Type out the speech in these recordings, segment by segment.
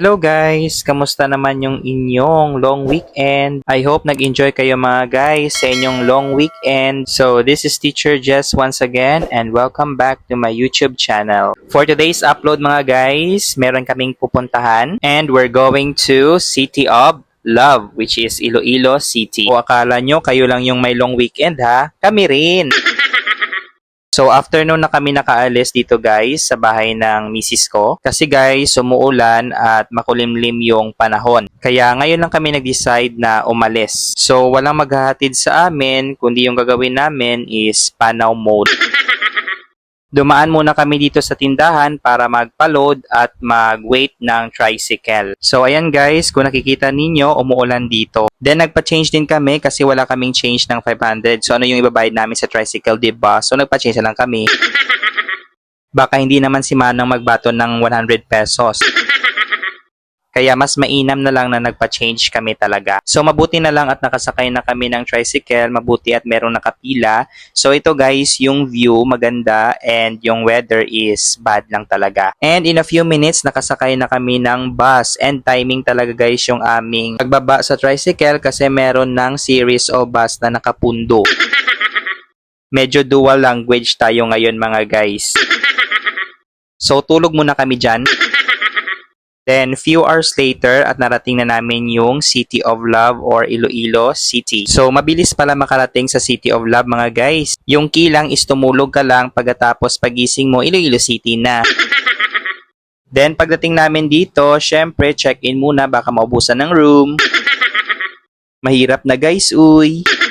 Hello guys! Kamusta naman yung inyong long weekend? I hope nag-enjoy kayo mga guys sa inyong long weekend. So this is Teacher Jess once again and welcome back to my YouTube channel. For today's upload mga guys, meron kaming pupuntahan and we're going to City of Love which is Iloilo City. O akala nyo kayo lang yung may long weekend ha? Kami rin! So afternoon na kami nakaalis dito guys sa bahay ng misis ko. Kasi guys, sumuulan at makulimlim yung panahon. Kaya ngayon lang kami nag-decide na umalis. So walang maghahatid sa amin, kundi yung gagawin namin is panaw mode. Dumaan muna kami dito sa tindahan para magpa-load at mag-wait ng tricycle. So ayan guys, kung nakikita ninyo, umuulan dito. Then nagpa-change din kami kasi wala kaming change ng 500. So ano yung ibabayad namin sa tricycle, 'di ba? So nagpa-change na lang kami. Baka hindi naman si Manang magbaton ng 100 pesos. Kaya mas mainam na lang na nagpa-change kami talaga. So mabuti na lang at nakasakay na kami ng tricycle, mabuti at merong nakapila. So ito guys, yung view maganda and yung weather is bad lang talaga. And in a few minutes, nakasakay na kami ng bus and timing talaga guys yung aming pagbaba sa tricycle kasi meron ng series o bus na nakapundo. Medyo dual language tayo ngayon mga guys. So tulog muna kami dyan. Then, few hours later at narating na namin yung City of Love or Iloilo City. So, mabilis pala makarating sa City of Love mga guys. Yung kilang is tumulog ka lang pagkatapos pagising mo, Iloilo City na. Then, pagdating namin dito, syempre, check-in muna, baka maubusan ng room. Mahirap na guys, uy.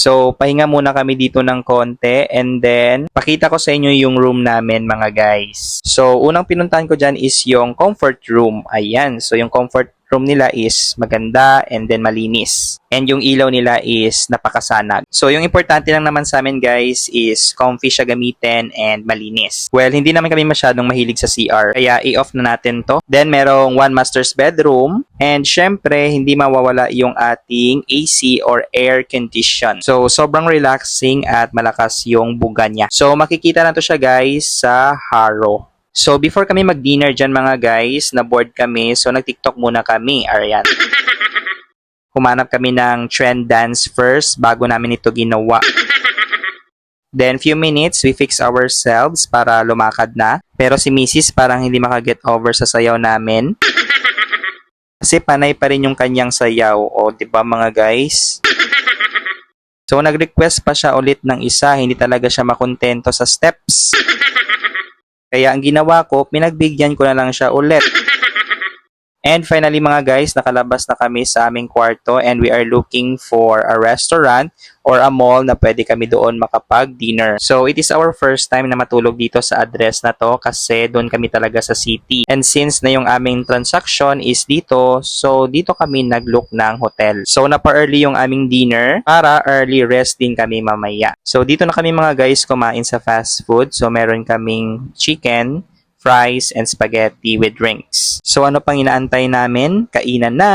So, pahinga muna kami dito ng konti and then pakita ko sa inyo yung room namin mga guys. So, unang pinuntahan ko dyan is yung comfort room. Ayan. So, yung comfort room nila is maganda and then malinis. And yung ilaw nila is napakasanag. So, yung importante lang naman sa amin guys is comfy siya gamitin and malinis. Well, hindi naman kami masyadong mahilig sa CR. Kaya i-off na natin to. Then, merong one master's bedroom. And syempre, hindi mawawala yung ating AC or air condition. So, sobrang relaxing at malakas yung buga niya. So, makikita na to siya guys sa Haro. So, before kami mag-dinner dyan mga guys, na-board kami. So, nag-tiktok muna kami. Ayan. Humanap kami ng trend dance first bago namin ito ginawa. Then, few minutes, we fix ourselves para lumakad na. Pero si Mrs. parang hindi makaget over sa sayaw namin. Kasi panay pa rin yung kanyang sayaw. O, di ba mga guys? So, nag-request pa siya ulit ng isa. Hindi talaga siya makontento sa steps. Kaya ang ginawa ko, pinagbigyan ko na lang siya ulit. And finally mga guys, nakalabas na kami sa aming kwarto and we are looking for a restaurant or a mall na pwede kami doon makapag-dinner. So it is our first time na matulog dito sa address na to kasi doon kami talaga sa city. And since na yung aming transaction is dito, so dito kami nag-look ng hotel. So napa-early yung aming dinner para early rest din kami mamaya. So dito na kami mga guys kumain sa fast food. So meron kaming chicken, fries, and spaghetti with drinks. So ano pang inaantay namin? Kainan na!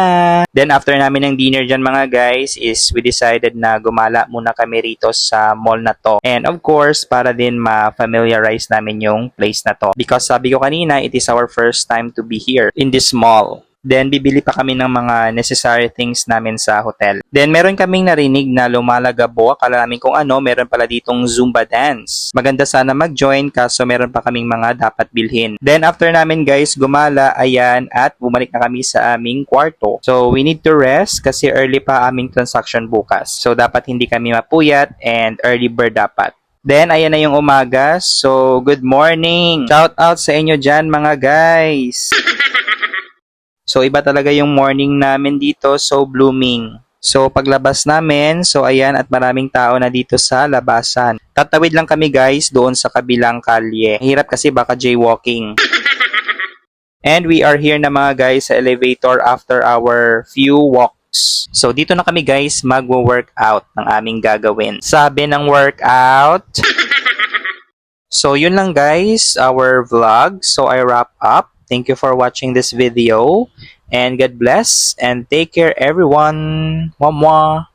Then after namin ng dinner dyan mga guys is we decided na gumala muna kami rito sa mall na to. And of course, para din ma-familiarize namin yung place na to. Because sabi ko kanina, it is our first time to be here in this mall. Then, bibili pa kami ng mga necessary things namin sa hotel. Then, meron kaming narinig na lumalagabo. Akala namin kung ano, meron pala ditong Zumba dance. Maganda sana mag-join kaso meron pa kaming mga dapat bilhin. Then, after namin guys, gumala, ayan, at bumalik na kami sa aming kwarto. So, we need to rest kasi early pa aming transaction bukas. So, dapat hindi kami mapuyat and early bird dapat. Then, ayan na yung umaga. So, good morning! Shout out sa inyo dyan mga guys! So, iba talaga yung morning namin dito. So, blooming. So, paglabas namin, so ayan, at maraming tao na dito sa labasan. Tatawid lang kami guys doon sa kabilang kalye. Hirap kasi baka jaywalking. And we are here na mga guys sa elevator after our few walks. So, dito na kami guys magwo-workout ng aming gagawin. Sabi ng workout... So, yun lang guys, our vlog. So, I wrap up. Thank you for watching this video and God bless and take care everyone. Mwah mwah.